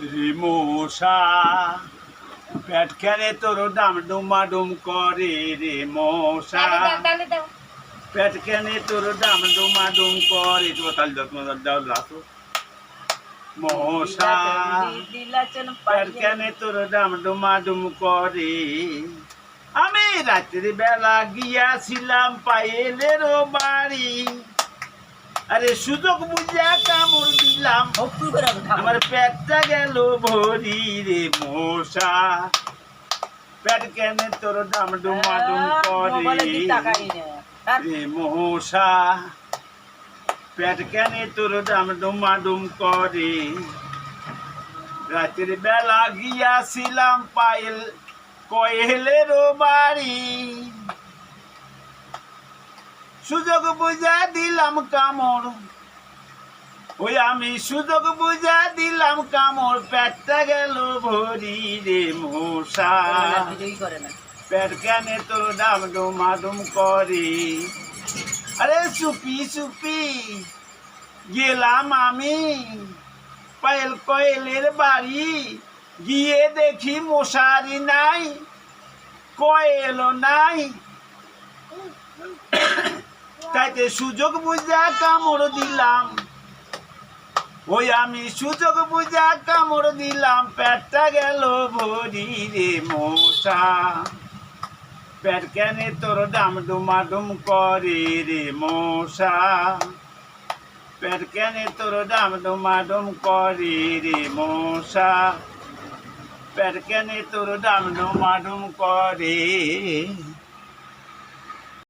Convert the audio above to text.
রে মশা পেট খেলে তোর ডাম ডুমা ডুম করে রে মশা। পেট কেনে তোর ডাম ডুমা ডুম করে তো তাহলে যত্ন দাও লাতো মশা পেট কেনে তোর ডাম ডুমা ডুম করে। আমি রাত্রি বেলা গিয়াছিলাম পায়েলের বাড়ি। আরে সুযোগ বুঝিয়া কামড় দিলাম। আমার পেটটা গেল ভরি রে মশা। পেট কেনে তোর ডাম ডুমা ডুম করে রে মশা। পেট কেনে তোর ডাম ডুমা ডুম করে। রাতের বেলা গিয়াছিলাম পায়েল কয়েলের বাড়ি। সুযোগ বুঝা দিলাম কামড়। ওই আমি সুযোগ বুঝা দিলাম কামড়। পেটটা গেল ভরি রে মশা। পেট কেনে তোর ডাম ডুমা ডুম করে। আরে চুপি চুপি। গেলাম আমি পায়েল কয়েলের বাড়ি। গিয়ে দেখি মশারি নাই, কয়েলও নাই। তাইতে সুযোগ বুঝা কামড় দিলাম। ওই আমি সুযোগ বুঝা কামড় দিলাম, পেটটা গেল ভরি রে মশা। পেট কেনে তোর ডাম ডুমা ডুম করে রে মশা। পেট কেনে তোর ডাম ডুমা ডুম করে রে মশা। পেট কেনে তোর ডাম ডুমা ডুম করে